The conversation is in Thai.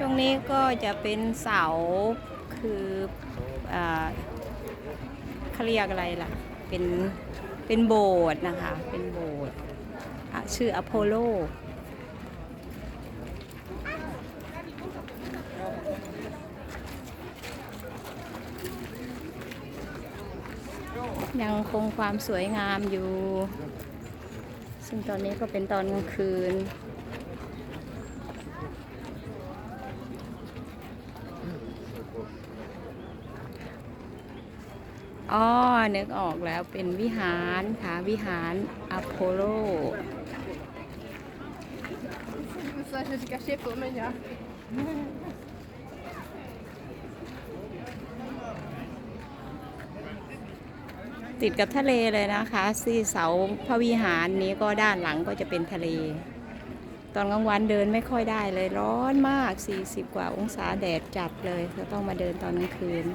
ตรงนี้ก็จะเป็นเสาคือเขาเรียกอะไรล่ะ เป็นเป็นโบสถ์นะคะ เป็นโบสถ์ชื่ออโพโลยังคงความสวยงามอยู่ ซึ่งตอนนี้ก็เป็นตอนกลางคืน อ๋อ นึกออกแล้วเป็นวิหารค่ะ วิหารอโพโล Ça, je suis caché pour me dire. ติดกับทะเลเลยนะคะที่เสาพระวิหารนี้ก็ด้านหลังก็จะเป็นทะเล ตอนกลางวันเดินไม่ค่อยได้เลยร้อนมาก 40 กว่าองศาแดดจัดเลยจะต้องมาเดินตอนกลางคืน